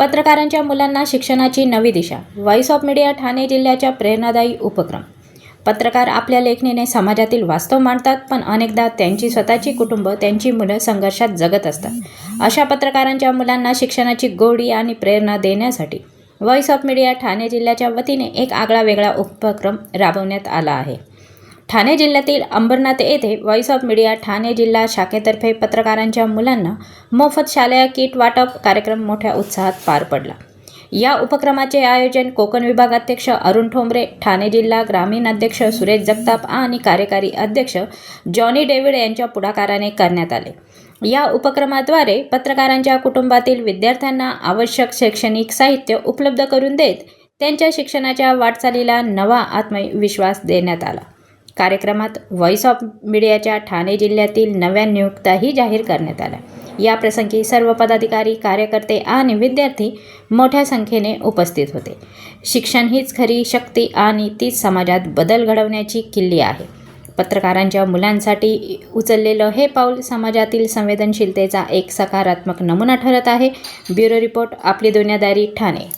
पत्रकारांच्या मुलांना शिक्षणाची नवी दिशा. व्हॉइस ऑफ मीडिया ठाणे जिल्ह्याच्या प्रेरणादायी उपक्रम. पत्रकार आपल्या लेखणीने समाजातील वास्तव मांडतात पण अनेकदा त्यांची स्वतःची कुटुंब त्यांची मुलं संघर्षात जगत असतात. अशा पत्रकारांच्या मुलांना शिक्षणाची गोडी आणि प्रेरणा देण्यासाठी व्हॉइस ऑफ मीडिया ठाणे जिल्ह्याच्या वतीने एक आगळा वेगळा उपक्रम राबवण्यात आला आहे. ठाणे जिल्ह्यातील अंबरनाथ येथे व्हॉइस ऑफ मीडिया ठाणे जिल्हा शाखेतर्फे पत्रकारांच्या मुलांना मोफत शालेय किट वाटप कार्यक्रम मोठ्या उत्साहात पार पडला. या उपक्रमाचे आयोजन कोकण विभागाध्यक्ष अरुण ठोंबरे ठाणे जिल्हा ग्रामीण अध्यक्ष सुरेश जगताप आणि कार्यकारी अध्यक्ष जॉनी डेव्हिड यांच्या पुढाकाराने करण्यात आले. या उपक्रमाद्वारे पत्रकारांच्या कुटुंबातील विद्यार्थ्यांना आवश्यक शैक्षणिक साहित्य उपलब्ध करून देत त्यांच्या शिक्षणाच्या वाटचालीला नवा आत्मविश्वास देण्यात आला. कार्यक्रमात व्हॉइस ऑफ मीडियाच्या ठाणे जिल्ह्यातील नव्या नियुक्त्याही जाहीर करण्यात आल्या या प्रसंगी सर्व पदाधिकारी कार्यकर्ते आणि विद्यार्थी मोठ्या संख्येने उपस्थित होते. शिक्षण हीच खरी शक्ती आणि तीच समाजात बदल घडवण्याची किल्ली आहे. पत्रकारांच्या मुलांसाठी उचललेलं हे पाऊल समाजातील संवेदनशीलतेचा एक सकारात्मक नमुना ठरत आहे. ब्युरो रिपोर्ट आपली दुनियादारी ठाणे.